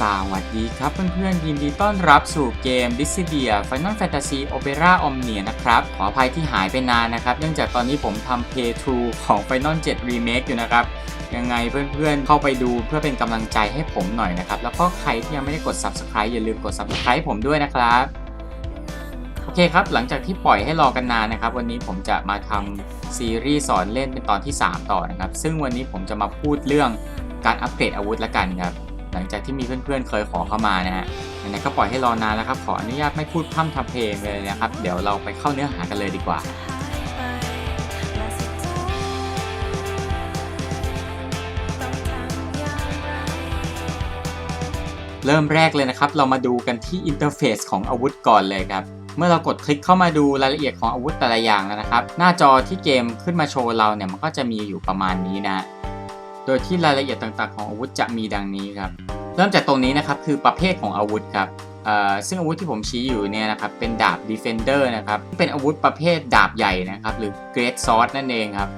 สวัสดีครับเพื่อนๆยินดีต้อนรับสู่เกม d i s i d i a Final Fantasy Opera Omnia นะครับ ขออภัยที่หายไปนานนะครับ เนื่องจากตอนนี้ผมทำ Play 2ของ Final 7 Remake อยู่นะครับ ยังไงเพื่อนๆเข้าไปดูเพื่อเป็นกำลังใจให้ผมหน่อยนะครับ แล้วก็ใครที่ยังไม่ได้กด Subscribe อย่าลืมกด Subscribe ผมด้วยนะครับ โอเคครับ หลังจากที่ปล่อยให้รอกันนานนะครับ วันนี้ผมจะมาทำซีรีส์สอนเล่นเป็นตอนที่ 3 ต่อนะครับ ซึ่งวันนี้ผมจะมาพูดเรื่องการอัปเกรดอาวุธละกันครับ หลังจากที่มีเพื่อนๆ เคยขอเข้ามานะฮะไหนๆก็ปล่อยให้รอนานแล้วครับ ขออนุญาตไม่พูดพร่ำทำเพลงเลยนะครับ เดี๋ยวเราไปเข้าเนื้อหากันเลยดีกว่าเริ่มแรกเลยนะครับ เรามาดูกันที่อินเทอร์เฟซของอาวุธก่อนเลยครับ เมื่อเรากดคลิกเข้ามาดูรายละเอียดของอาวุธแต่ละอย่างนะครับ หน้าจอที่เกมขึ้นมาโชว์เราเนี่ยมันก็จะมีอยู่ประมาณนี้นะ โดยที่รายละเอียดต่างๆ ของอาวุธจะมีดังนี้ครับเริ่มจากตรงนี้นะครับคือประเภทของอาวุธครับซึ่งอาวุธที่ผมชี้อยู่เนี่ยนะครับเป็นดาบ Defender นะครับเป็นอาวุธประเภทดาบใหญ่นะครับหรือ Great Sword นั่นเองครับ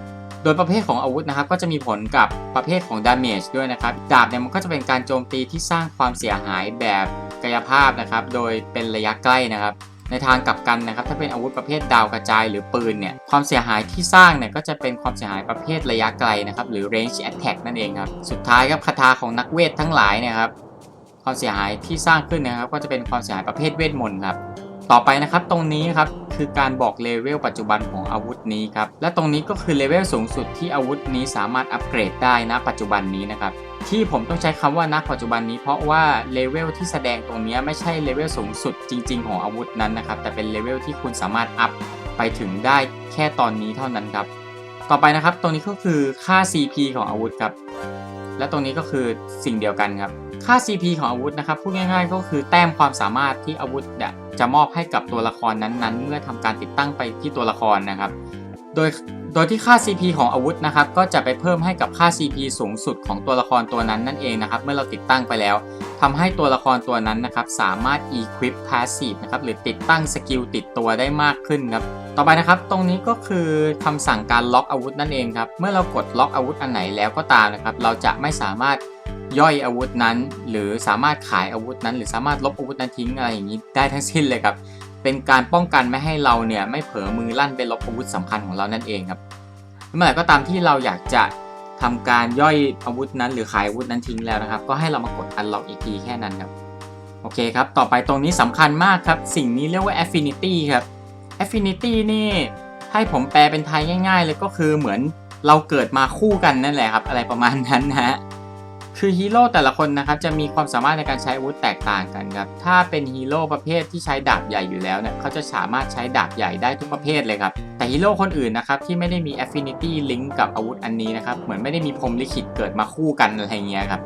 โดยประเภทของอาวุธนะครับก็จะมีผลกับประเภทของ damage ด้วยนะครับดาบเนี่ยมันก็จะเป็นการโจมตีที่สร้างความเสียหายแบบกายภาพนะครับ โดยเป็นระยะใกล้นะครับ ในทางกลับกันนะครับถ้าเป็นอาวุธประเภทดาวกระจายหรือปืนเนี่ยความเสียหายที่สร้างเนี่ยก็จะเป็นความเสียหายประเภทระยะไกลนะครับหรือ range attack นั่นเองครับสุดท้ายครับคาถาของนักเวททั้งหลายนี่ยครับความเสียหายที่สร้างขึ้นนะครับก็จะเป็นความเสียหายประเภทเวทมนต์ครับต่อไปนะครับตรงนี้ครับคือการบอกเลเวลปัจจุบันของอาวุธนี้ครับและตรงนี้ก็คือเลเวลสูงสุดที่อาวุธนี้สามารถอัปเกรดได้นะปัจจุบันนี้นะครับ ที่ผมต้องใช้คำว่าณปัจจุบันนี้เพราะว่าเลเวลที่แสดงตรงนี้ไม่ใช่เลเวลสูงสุดจริง ๆ ของอาวุธนั้นนะครับ แต่เป็นเลเวลที่คุณสามารถอัพไปถึงได้แค่ตอนนี้เท่านั้นครับ ต่อไปนะครับตรงนี้ก็คือค่า CP ของอาวุธครับ และตรงนี้ก็คือสิ่งเดียวกันครับ ค่า CP ของอาวุธนะครับพูดง่าย ๆ ก็คือแต้มความสามารถที่อาวุธจะมอบให้กับตัวละครนั้นๆ เมื่อทำการติดตั้งไปที่ตัวละครนะครับ โดย โดยที่ค่า CP ของอาวุธนะครับก็จะไปเพิ่มให้กับค่า CP สูงสุดของตัวละครตัวนั้นนั่นเองนะครับเมื่อเราติดตั้งไปแล้วทำให้ตัวละครตัวนั้นนะครับสามารถ equip passive นะครับหรือติดตั้งสกิลติดตัวได้มากขึ้นครับต่อไปนะครับตรงนี้ก็คือคำสั่งการล็อกอาวุธนั่นเองครับเมื่อเรากดล็อกอาวุธอันไหนแล้วก็ตามนะครับเราจะไม่สามารถย่อยอาวุธนั้น หรือสามารถขายอาวุธนั้น หรือสามารถลบอาวุธนั้นทิ้งอะไรอย่างนี้ได้ทั้งสิ้นเลยครับ เป็นการป้องกันไม่ให้เราเนี่ยไม่เผลอมือลั่นไปลบอาวุธสำคัญของเรานั่นเองครับเมื่อไหร่ก็ตามที่เราอยากจะทำการย่อยอาวุธนั้น หรือขายอาวุธนั้นทิ้งแล้วนะครับ ก็ให้เรามากด unlock อีกทีแค่นั้นครับโอเคครับ ต่อไปตรงนี้สำคัญมากครับ สิ่งนี้เรียกว่า affinity ครับ affinity นี่ให้ผมแปลเป็นไทยง่าย ๆ เลยก็คือเหมือนเราเกิดมาคู่กันนั่นแหละครับ อะไรประมาณนั้นนะฮะ คือฮีโร่แต่ละคนนะครับจะมีความสามารถในการใช้อาวุธแตกต่างกันครับ ถ้าเป็นฮีโร่ประเภทที่ใช้ดาบใหญ่อยู่แล้วเนี่ยเขาจะสามารถใช้ดาบใหญ่ได้ทุกประเภทเลยครับ แต่ฮีโร่คนอื่นนะครับที่ไม่ได้มี affinity link กับอาวุธอันนี้นะครับ เหมือนไม่ได้มีพรมลิขิตเกิดมาคู่กันอะไรเงี้ยครับ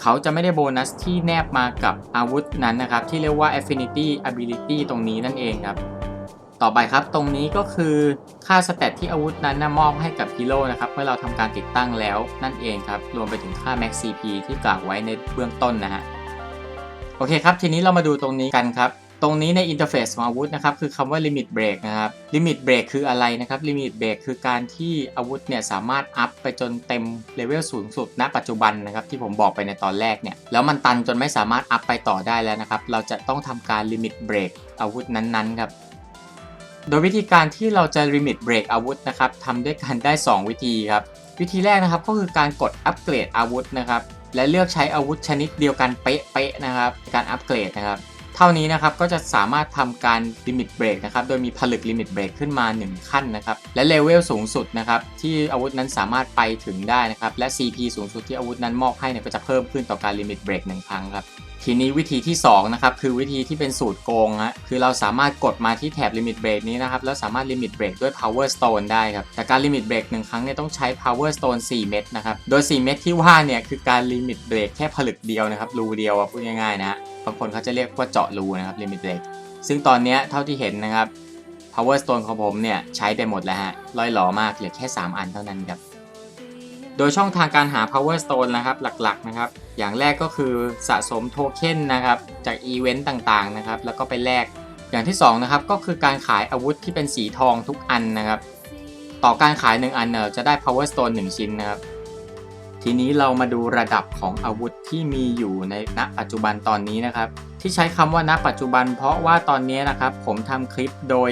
เขาจะไม่ได้โบนัสที่แนบมากับอาวุธนั้นนะครับ ที่เรียกว่า affinity ability ตรงนี้นั่นเองครับ ต่อไปครับตรงนี้ก็คือค่าสเตตที่อาวุธนั้นนะมอบให้กับฮีโร่นะครับเมื่อเราทำการติดตั้งแล้วนั่นเองครับรวมไปถึงค่า max CP ที่กล่าวไว้ในเบื้องต้นนะฮะโอเคครับ ทีนี้เรามาดูตรงนี้กันครับตรงนี้ในอินเทอร์เฟซของอาวุธนะครับคือคำว่า limit break นะครับ limit break คืออะไรนะครับ limit break คือการที่อาวุธเนี่ยสามารถอัพไปจนเต็มเลเวลสูงสุดณปัจจุบันนะครับที่ผมบอกไปในตอนแรกเนี่ยแล้วมันตันจนไม่สามารถอัพไปต่อได้แล้วนะครับเราจะต้องทำการ limit break อาวุธนั้นๆครับ โดยวิธีการที่เราจะ limit break อาวุธนะครับทำด้วยกันได้ 2 วิธีครับ วิธีแรกนะครับก็คือการกดอัปเกรดอาวุธนะครับ และเลือกใช้อาวุธชนิดเดียวกันเป๊ะๆนะครับ การอัปเกรดนะครับ เท่านี้นะครับก็จะสามารถทำการ limit break นะครับ โดยมีผลึก limit break ขึ้นมา 1 ขั้นนะครับ และเลเวลสูงสุดนะครับที่อาวุธนั้นสามารถไปถึงได้นะครับ และ CP สูงสุดที่อาวุธนั้นมอบให้เนี่ยก็จะเพิ่มขึ้นต่อการ limit break 1ครั้งครับ ทีนี้วิธีที่2นะครับคือวิธีที่เป็นสูตรโกงฮะคือเราสามารถกดมาที่แถบ Limit Break นี้นะครับแล้วสามารถ Limit Break ด้วย Power Stone ได้ครับแต่การ Limit Break หนึ่งครั้งเนี่ยต้องใช้ Power Stone 4 เม็ดนะครับโดย 4 เม็ดที่ว่าเนี่ยคือการ Limit Break แค่ผลึกเดียวนะครับรูเดียวพูดง่ายๆนะบางคนเขาจะเรียกว่าเจาะรูนะครับ Limit Break ซึ่งตอนนี้เท่าที่เห็นนะครับ Power Stone ของผมเนี่ยใช้ไปหมดแล้วฮะล่อยหลอมากเหลือแค่ 3 อันเท่านั้นครับ โดยช่องทางการหา power stone นะครับหลักๆนะครับ อย่างแรกก็คือสะสมโทเค็นนะครับจากอีเวนต์ต่างๆนะครับแล้วก็ไปแลกอย่างที่2นะครับก็คือการขายอาวุธที่เป็นสีทองทุกอันนะครับ ต่อการขาย 1 อันเนี่ยจะได้ power stone 1 ชิ้นนะครับทีทีนี้เรามาดูระดับของอาวุธที่มีอยู่ในณปัจจุบันตอนนี้นะครับ ที่ใช้คำว่าณปัจจุบัน เพราะว่าตอนนี้นะครับผมทำคลิปโดย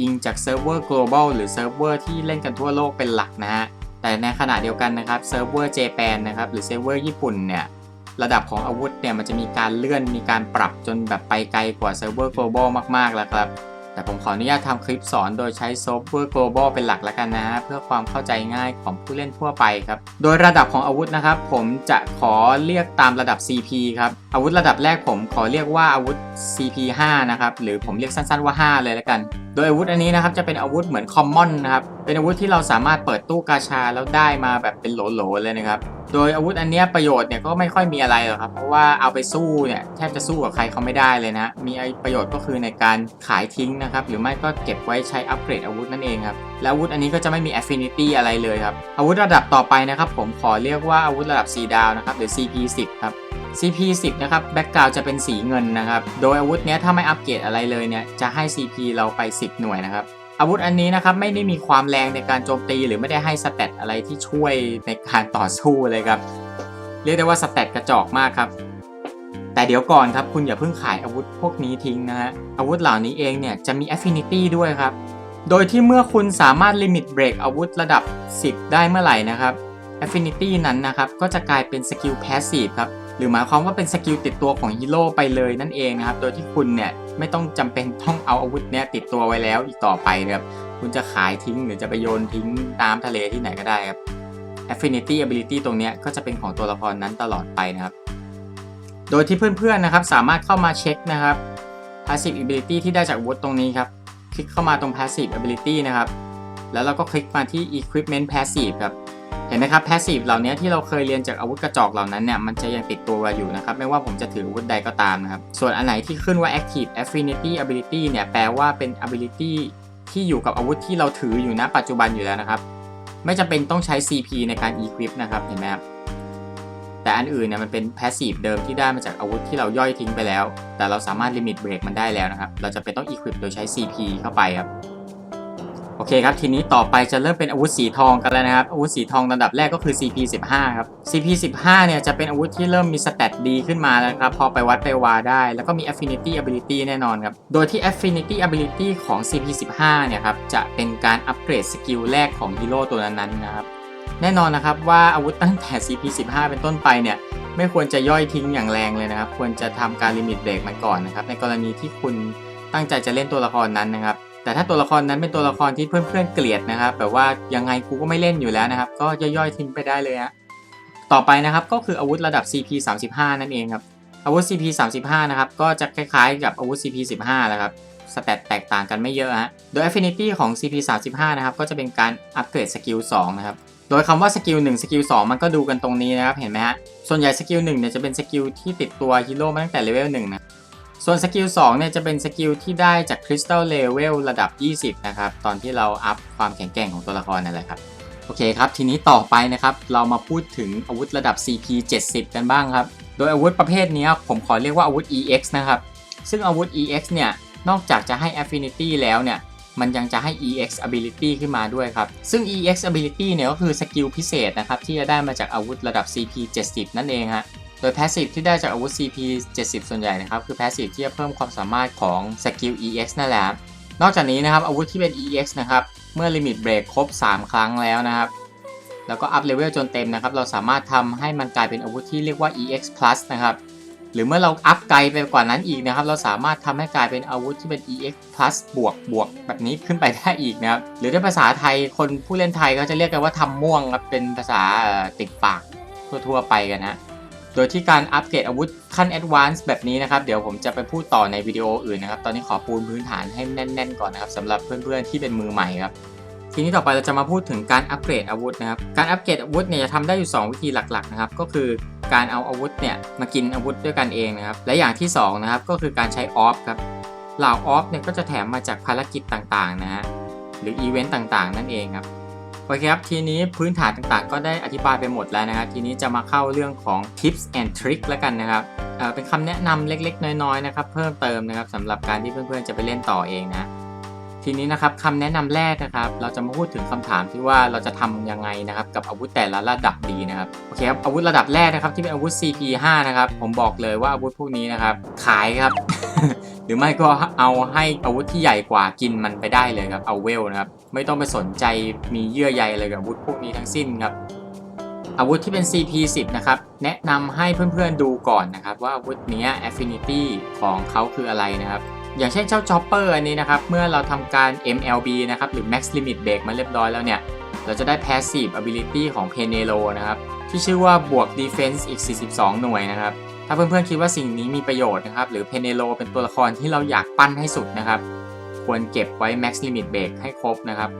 อิงจากเซิร์ฟเวอร์ global หรือเซิร์ฟเวอร์ที่เล่นกันทั่วโลกเป็นหลักนะฮะ แต่ในขณะเดียวกันนะครับเซิร์ฟเวอร์เจแปนนะครับหรือเซิร์ฟเวอร์ญี่ปุ่นเนี่ยระดับของอาวุธเนี่ยมันจะมีการเลื่อนมีการปรับจนแบบไปไกลกว่าเซิร์ฟเวอร์ global มากๆแล้วครับแต่ผมขออนุญาตทำคลิปสอนโดยใช้เซิร์ฟเวอร์ global เป็นหลักแล้วกันนะฮะเพื่อความเข้าใจง่ายของผู้เล่นทั่วไปครับโดยระดับของอาวุธนะครับ ผมจะขอเรียกตามระดับ CP ครับอาวุธระดับแรกผมขอเรียกว่าอาวุธ CP 5นะครับหรือผมเรียกสั้นๆว่า 5 เลยแล้วกัน ดยอาวุธอันนี้นะครับจะเป็นอาวุธเหมือนคอมมอนนะครับ เป็นอาวุธที่เราสามารถเปิดตู้กาชาแล้วได้มาแบบเป็นโหลๆเลยนะครับ โดยอาวุธอันนี้ประโยชน์เนี่ยก็ไม่ค่อยมีอะไรหรอกครับ เพราะว่าเอาไปสู้เนี่ยแทบจะสู้กับใครเขาไม่ได้เลยนะ มีประโยชน์ก็คือในการขายทิ้งนะครับ หรือไม่ก็เก็บไว้ใช้อัปเกรดอาวุธนั่นเองครับ แล้วอาวุธอันนี้ก็จะไม่มี affinity อะไรเลยครับ อาวุธระดับต่อไปนะครับ ผมขอเรียกว่าอาวุธระดับ4ดาวนะครับหรือ CP 10 ครับ CP 10 นะครับแบ็กกราวจะเป็นสีเงินนะครับ โดยอาวุธเนี้ยถ้าไม่อัปเกรดอะไรเลยเนี่ยจะให้ CP เราไป 10 หน่วยนะครับอาวุธอันนี้นะครับไม่ได้มีความแรงในการโจมตี หรือไม่ได้ให้สเตตอะไรที่ช่วยในการต่อสู้เลยครับ เรียกได้ว่าสเตตกระจอกมากครับแต่เดี๋ยวก่อนครับคุณอย่าเพิ่งขายอาวุธพวกนี้ทิ้งนะฮะอาวุธเหล่านี้เองเนี่ยจะมี affinity ด้วยครับ โดยที่เมื่อคุณสามารถลิมิตเบรกอาวุธระดับ 10 ได้เมื่อไหร่นะครับ affinity นั้นนะครับก็จะกลายเป็นสกิล passive ครับ หรือหมายความว่าเป็นสกิลติดตัวของฮีโร่ไปเลยนั่นเองนะครับ โดยที่คุณเนี่ยไม่ต้องจำเป็นต้องเอาอาวุธเนี้ยติดตัวไว้แล้วอีกต่อไปนะครับ คุณจะขายทิ้งหรือจะไปโยนทิ้งน้ำทะเลที่ไหนก็ได้ครับ affinity ability ตรงเนี้ยก็จะเป็นของตัวละครนั้นตลอดไปนะครับ โดยที่เพื่อนๆนะครับสามารถเข้ามาเช็คนะครับ passive ability ที่ได้จากอาวุธตรงนี้ครับ คลิกเข้ามาตรง passive ability นะครับ แล้วเราก็คลิกมาที่ equipment passive ครับ เห็นไหมครับ passive เหล่านี้ที่เราเคยเรียนจากอาวุธกระจอกเหล่านั้นเนี่ยมันจะยังติดตัวอยู่นะครับไม่ว่าผมจะถืออาวุธใดก็ตามนะครับส่วนอันไหนที่ขึ้นว่า active affinity ability เนี่ยแปลว่าเป็น ability ที่อยู่กับอาวุธที่เราถืออยู่ณปัจจุบันอยู่แล้วนะครับ ไม่จำเป็นต้องใช้ CP ในการ equip นะครับเห็นไหมครับแต่อันอื่นเนี่ยมันเป็น passive เดิมที่ได้มาจากอาวุธที่เราย่อยทิ้งไปแล้ว แต่เราสามารถ limit break มันได้แล้วนะครับ เราจะเป็นต้อง equip โดยใช้ CP เข้าไปครับ โอเคครับ ทีนี้ต่อไปจะเริ่มเป็นอาวุธสีทองกันแล้วนะครับ อาวุธสีทองระดับแรกก็คือ CP 15 ครับ CP 15 เนี่ยจะเป็นอาวุธที่เริ่มมีสเตตดีขึ้นมาแล้วครับ พอไปวัดไปวาได้ แล้วก็มี affinity ability แน่นอนครับ โดยที่ affinity ability ของ CP 15 เนี่ยครับ จะเป็นการอัปเกรดสกิลแรกของฮีโร่ตัวนั้นๆนะครับ แน่นอนนะครับว่าอาวุธตั้งแต่ CP 15 เป็นต้นไปเนี่ยไม่ควรจะย่อยทิ้งอย่างแรงเลยนะครับ ควรจะทำการลิมิตเบรกมันก่อนนะครับ ในกรณีที่คุณตั้งใจจะเล่นตัวละครนั้นนะครับ แต่ถ้าตัวละครนั้นเป็นตัวละครที่เพื่อนๆเกลียดนะครับแบบว่ายังไงกูก็ไม่เล่นอยู่แล้วนะครับ ก็ย่อยๆทิ้งไปได้เลยฮะต่อไปนะครับก็คืออาวุธระดับ CP 35นั่นเองครับอาวุธ CP 35นะครับก็จะคล้ายๆกับอาวุธ CP 15แล้วครับสเตตแตกต่างกันไม่เยอะฮะโดย Affinity ของ CP 35นะครับก็จะเป็นการอัปเกรดสกิล2นะครับโดยคำว่าสกิล1สกิล2มันก็ดูกันตรงนี้นะครับเห็นไหมฮะส่วนใหญ่สกิล1เนี่ยจะเป็นสกิลที่ติดตัวฮีโร่มาตั้งแต่เลเวล1นะ ส่วนสกิล2เนี่ยจะเป็นสกิลที่ได้จากคริสตัลเลเวลระดับ 20 นะครับ ตอนที่เราอัพความแข็งแกร่งของตัวละครนั่นแหละครับโอเคครับ ทีนี้ต่อไปนะครับ เรามาพูดถึงอาวุธระดับ CP 70 กันบ้างครับ โดยอาวุธประเภทนี้ผมขอเรียกว่าอาวุธ EX นะครับ ซึ่งอาวุธ EX เนี่ย นอกจากจะให้ Affinity แล้วเนี่ย มันยังจะให้ EX ability ขึ้นมาด้วยครับ ซึ่ง EX ability เนี่ยก็คือสกิลพิเศษนะครับ ที่จะได้มาจากอาวุธระดับ CP 70 นั่นเองฮะ โดย Passive ที่ได้จากอาวุธ CP 70 ส่วนใหญ่นะครับคือ Passive ที่จะเพิ่มความสามารถของสกิล EX นั่นแหละนอกจากนี้นะครับอาวุธที่เป็น EX นะครับเมื่อลิมิตเบรกครบ 3 ครั้งแล้วนะครับแล้วก็อัพเลเวลจนเต็มนะครับเราสามารถทำให้มันกลายเป็นอาวุธที่เรียกว่า EX plus นะครับหรือเมื่อเราอัพไกลไปกว่านั้นอีกนะครับ เราสามารถทำให้กลายเป็นอาวุธที่เป็น EX plus บวกบวกแบบนี้ขึ้นไปได้อีกนะครับ หรือในภาษาไทยคนผู้เล่นไทยก็จะเรียกกันว่าทำม่วงครับเป็นภาษาติดปากทั่วๆไปกันนะ ดยที่การอัปเกรดอาวุธขั้น Advanced แบบนี้นะครับ เดี๋ยวผมจะไปพูดต่อในวิดีโออื่นนะครับ ตอนนี้ขอปูนพื้นฐานให้แน่น ๆ ก่อนนะครับสำหรับเพื่อนๆที่เป็นมือใหม่ครับทีนี้ต่อไปเราจะมาพูดถึงการอัปเกรดอาวุธนะครับ การอัปเกรดอาวุธเนี่ยจะทำได้อยู่ 2 วิธีหลักๆนะครับ ก็คือการเอาอาวุธเนี่ยมากินอาวุธด้วยกันเองนะครับ และอย่างที่2นะครับก็คือการใช้ออฟครับ เหล่าออฟเนี่ยก็จะแถมมาจากภารกิจต่างๆนะฮะ หรืออีเวนต์ต่างๆ นั่นเองครับ โอเคครับ ทีนี้พื้นฐานต่างๆ ก็ได้อธิบายไปหมดแล้วนะครับ ทีนี้จะมาเข้าเรื่องของ tips and trick แล้วกันนะครับเเป็นคำแนะนำเล็กๆ น้อยๆนะครับ เพิ่มเติมนะครับสำหรับการที่เพื่อนๆจะไปเล่นต่อเองนะทีทีนี้นะครับคำแนะนำแรกนะครับ เราจะมาพูดถึงคำถามที่ว่าเราจะทำยังไงนะครับ กับอาวุธแต่ละระดับดีนะครับโอเคครับอาวุธระดับแรกนะครับที่เป็นอาวุธ CP5 นะครับ ผมบอกเลยว่าอาวุธพวกนี้นะครับ ขายครับ หรือไม่ก็เอาให้อาวุธที่ใหญ่กว่ากินมันไปได้เลยครับเอาเวลนะครับไม่ต้องไปสนใจมีเยื่อใยอะไรกับอาวุธพวกนี้ทั้งสิ้นครับอาวุธที่เป็น CP10 นะครับแนะนำให้เพื่อนๆดูก่อนนะครับว่าอาวุธเนี้ย Affinity ของเขาคืออะไรนะครับอย่างเช่นเจ้า Chopper อันนี้นะครับเมื่อเราทำการ MLB นะครับหรือ Max Limit Break มาเรียบร้อยแล้วเนี่ยเราจะได้ Passive Ability ของ Penelo นะครับที่ชื่อว่าบวก Defense อีก 42 หน่วยนะครับ ถ้าเพื่อนๆคิดว่าสิ่งนี้มีประโยชน์นะครับ หรือ Penelo เป็นตัวละครที่เราอยากปั้นให้สุดนะครับ ควรเก็บไว้ Max Limit Break ให้ครบนะครับ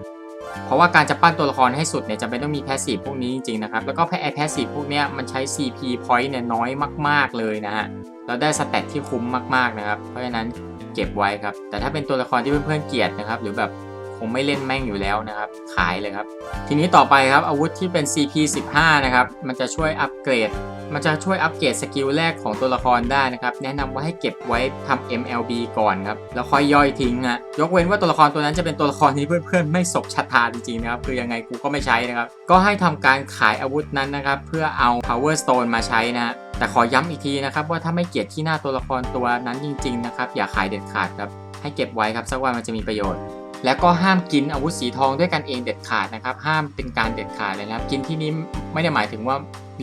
เพราะว่าการจะปั้นตัวละครให้สุดเนี่ยจำเป็นต้องมีแพสซีฟพวกนี้จริงๆนะครับ แล้วก็ไอแพสซีฟพวกนี้มันใช้ CP point เนี่ยน้อยมาก ๆเลยนะฮะแล้วได้สเตตที่คุ้มมากๆนะครับ เพราะฉะนั้นเก็บไว้ครับ แต่ถ้าเป็นตัวละครที่เพื่อนๆเกลียดนะครับ หรือแบบคงไม่เล่นแม่งอยู่แล้วนะครับ ขายเลยครับ ทีนี้ต่อไปครับอาวุธที่เป็น CP 15 นะครับ มันจะช่วยอัปเกรด มันจะช่วยอัปเกรดสกิลแรกของตัวละครได้นะครับ แนะนำว่าให้เก็บไว้ทำ MLB ก่อนครับ แล้วค่อยย่อยทิ้งอะยกเว้นว่าตัวละครตัวนั้นจะเป็นตัวละครที่เพื่อนๆ ไม่สบชะตาจริงๆนะครับ คือยังไงกูก็ไม่ใช้นะครับ ก็ให้ทำการขายอาวุธนั้นนะครับ เพื่อเอา Power Stone มาใช้นะฮะแต่ขอย้ำอีกทีนะครับว่าถ้าไม่เกลียดที่หน้าตัวละครตัวนั้นจริง ๆ นะครับ อย่าขายเด็ดขาดครับให้เก็บไว้ครับสักวันมันจะมีประโยชน์ แล้วก็ห้ามกินอาวุธสีทองด้วยกันเองเด็ดขาดนะครับ ห้ามเป็นการเด็ดขาดเลยนะครับ กินที่นี้ไม่ได้หมายถึงว่า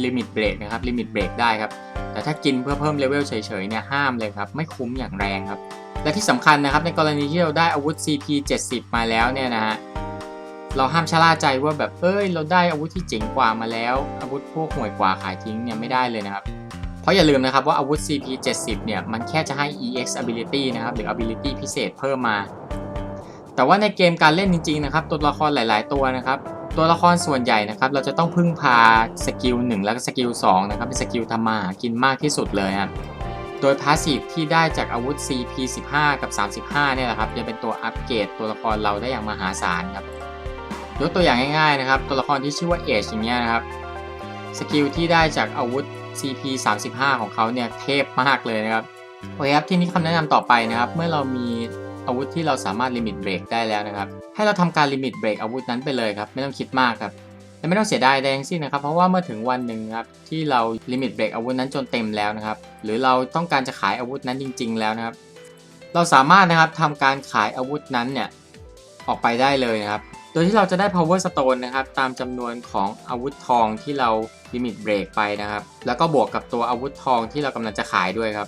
ลิมิตเบรกนะครับลิมิตเบรกได้ครับ แต่ถ้ากินเพื่อเพิ่มเลเวลเฉยๆเนี่ยห้ามเลยครับ ไม่คุ้มอย่างแรงครับ และที่สำคัญนะครับในกรณีที่เราได้อาวุธ CP 70 มาแล้วเนี่ยนะฮะเราห้ามชะล่าใจว่าแบบเอ้ย เราได้อาวุธที่เจ๋งกว่ามาแล้ว อาวุธพวกห่วยกว่าขายทิ้งเนี่ยไม่ได้เลยนะครับ เพราะอย่าลืมนะครับว่าอาวุธ CP 70เนี่ยมันแค่จะให้ EX ability นะครับหรือ ability พิเศษเพิ่มมา แต่ว่าในเกมการเล่นจริงๆนะครับตัวละครหลาย ๆ ตัวนะครับ ตัวละครส่วนใหญ่นะครับ เราจะต้องพึ่งพาสกิล1แล้วก็สกิล2นะครับเป็นสกิลทำมาหากินมากที่สุดเลยครับโดยพาสซีฟที่ได้จากอาวุธ CP 15 กับ 35 เนี่ยแหละครับจะเป็นตัวอัปเกรดตัวละครเราได้อย่างมหาศาลครับยกตัวอย่างง่ายๆนะครับ ตัวละครที่ชื่อว่าเอชอย่างเงี้ยนะครับสกิลที่ได้จากอาวุธ CP 35 ของเขาเนี่ยเทพมากเลยนะครับโอเคครับที่นี้คำแนะนำต่อไปนะครับ เมื่อเรามี อาวุธที่เราสามารถลิมิตเบรกได้แล้วนะครับ ให้เราทำการลิมิตเบรกอาวุธนั้นไปเลยครับ ไม่ต้องคิดมากครับและไม่ต้องเสียดายแดทั้งสิ้นนะครับ เพราะว่าเมื่อถึงวันหนึ่งครับที่เราลิมิตเบรกอาวุธนั้นจนเต็มแล้วนะครับ หรือเราต้องการจะขายอาวุธนั้นจริง ๆ แล้วนะครับ เราสามารถนะครับทำการขายอาวุธนั้นเนี่ยออกไปได้เลยนะครับ โดยที่เราจะได้ power stone นะครับ ตามจำนวนของอาวุธทองที่เราลิมิตเบรกไปนะครับ แล้วก็บวกกับตัวอาวุธทองที่เรากำลังจะขายด้วยครับ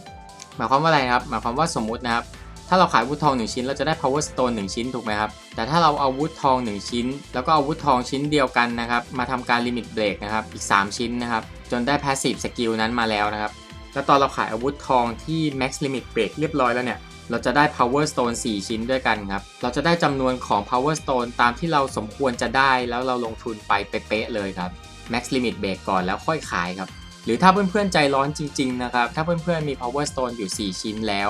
หมายความว่าอะไรครับ หมายความว่าสมมุตินะครับ ถ้าเราขายวุธทอง 1 ชิ้น เราจะได้ power stone 1 ชิ้นถูกไหมครับ แต่ถ้าเราเอาวุธทอง 1 ชิ้น แล้วก็เอาวุธทองชิ้นเดียวกันนะครับ มาทำการ limit break นะครับ อีก 3 ชิ้นนะครับ จนได้ passive skill นั้นมาแล้วนะครับ แล้วตอนเราขายอาวุธทองที่ max limit break เรียบร้อยแล้วเนี่ย เราจะได้ power stone 4 ชิ้นด้วยกันครับ เราจะได้จำนวนของ power stone ตามที่เราสมควรจะได้ แล้วเราลงทุนไปเป๊ะๆเลยครับ max limit break ก่อนแล้วค่อยขายครับ หรือถ้าเพื่อนๆใจร้อนจริง ๆ นะครับ ถ้าเพื่อนๆมี power stone อยู่ 4 ชิ้นแล้ว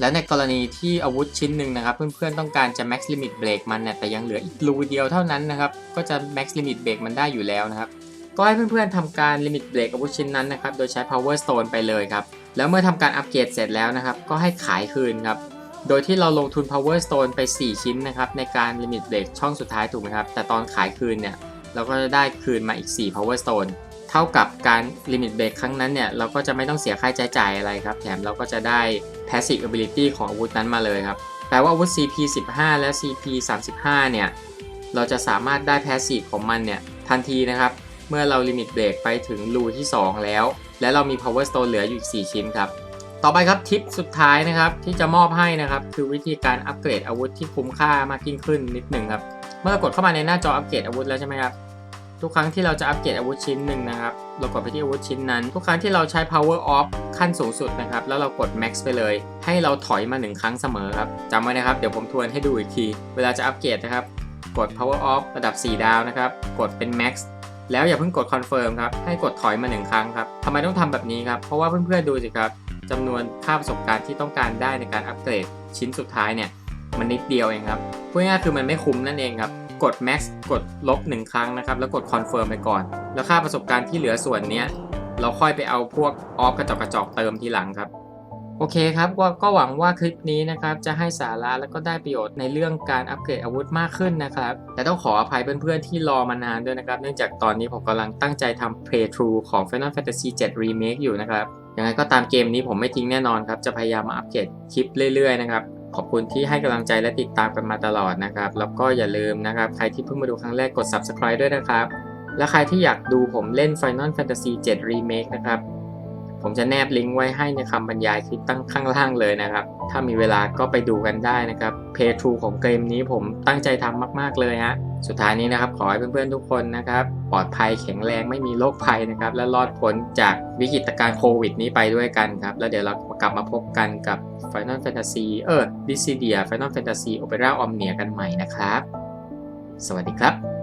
และในกรณีที่อาวุธชิ้นหนึ่งนะครับเพื่อนๆต้องการจะ max limit break มันเนี่ยแต่ยังเหลืออีกรูเดียวเท่านั้นนะครับก็จะ max limit break มันได้อยู่แล้วนะครับก็ให้เพื่อนๆทำการ limit break อาวุธชิ้นนั้นนะครับโดยใช้ power stone ไปเลยครับแล้วเมื่อทำการอัปเกรดเสร็จแล้วนะครับก็ให้ขายคืนครับโดยที่เราลงทุน power stone ไป 4 ชิ้นนะครับในการ limit break ช่องสุดท้ายถูกไหมครับแต่ตอนขายคืนเนี่ยเราก็จะได้คืนมาอีก 4 power stone เท่ากับการ limit break ครั้งนั้นเนี่ย เราก็จะไม่ต้องเสียค่าใช้จ่ายอะไรครับ แถมเราก็จะได้ passive ability ของอาวุธนั้นมาเลยครับ แปลว่าอาวุธ CP 15 และ CP 35 เนี่ย เราจะสามารถได้ passive ของมันเนี่ย ทันทีนะครับ เมื่อเรา limit break ไปถึงรูที่ 2 แล้ว และเรามี power stone เหลืออยู่อีก 4 ชิ้นครับ ต่อไปครับทิปสุดท้ายนะครับที่จะมอบให้นะครับคือวิธีการอัปเกรดอาวุธที่คุ้มค่ามากยิ่งขึ้นนิดหนึ่งครับ เมื่อกดเข้ามาในหน้าจออัปเกรดอาวุธแล้วใช่ไหมครับ ทุกครั้งที่เราจะอัปเกรดอาวุธชิ้นหนึ่งนะครับ เรากดไปที่อาวุธชิ้นนั้น ทุกครั้งที่เราใช้ power off ขั้นสูงสุดนะครับ แล้วเรากด max ไปเลย ให้เราถอยมาหนึ่งครั้งเสมอครับจำไว้นะครับ เดี๋ยวผมทวนให้ดูอีกที เวลาจะอัปเกรดนะครับ กด power off ระดับ 4 ดาวนะครับ กดเป็น max แล้วอย่าเพิ่งกด confirm ครับ ให้กดถอยมาหนึ่งครั้งครับทำไมต้องทำแบบนี้ครับ เพราะว่าเพื่อนๆดูสิครับจำนวนค่าประสบการณ์ที่ต้องการได้ในการอัปเกรดชิ้นสุดท้ายเนี่ย มันนิดเดียวเองครับพูดง่ายๆคือมันไม่คุ้มนั่นเองครับ กด max กดลบ1ครั้งนะครับ แล้วกด confirm ไปก่อน แล้วค่าประสบการณ์ที่เหลือส่วนเนี้ย เราค่อยไปเอาพวกออฟกระจกกระจกเติมทีหลังครับ โอเคครับก็ก็หวังว่าคลิปนี้นะครับ จะให้สาระแล้วก็ได้ประโยชน์ในเรื่องการอัปเกรดอาวุธมากขึ้นนะครับ แต่ต้องขออภัยเพื่อนๆที่รอมานานด้วยนะครับ เนื่องจากตอนนี้ผมกำลังตั้งใจทำ playthrough ของ Final Fantasy 7 Remake อยู่นะครับยังไงก็ตามเกมนี้ผมไม่ทิ้งแน่นอนครับ จะพยายามมาอัปเกรดคลิปเรื่อยๆนะครับ ขอบคุณที่ให้กำลังใจและติดตามกันมาตลอดนะครับ แล้วก็อย่าลืมนะครับ ใครที่เพิ่งมาดูครั้งแรกกด subscribe ด้วยนะครับ และใครที่อยากดูผมเล่น Final Fantasy 7 Remake นะครับ ผมจะแนบลิงก์ไว้ให้ในคำบรรยายคลิปตั้งข้างล่างเลยนะครับ ถ้ามีเวลาก็ไปดูกันได้นะครับ Play True ของเกมนี้ผมตั้งใจทำมาก ๆ เลยฮะ สุดท้ายนี้นะครับ ขอให้เพื่อนๆทุกคนนะครับ ปลอดภัยแข็งแรงไม่มีโรคภัยนะครับ และรอดพ้นจากวิกฤตการณ์โควิดนี้ไปด้วยกันครับ แล้วเดี๋ยวเรากลับมาพบกันกับ Final Fantasy เออ Dissidia Final Fantasy Opera Omnia กันใหม่นะครับ สวัสดีครับ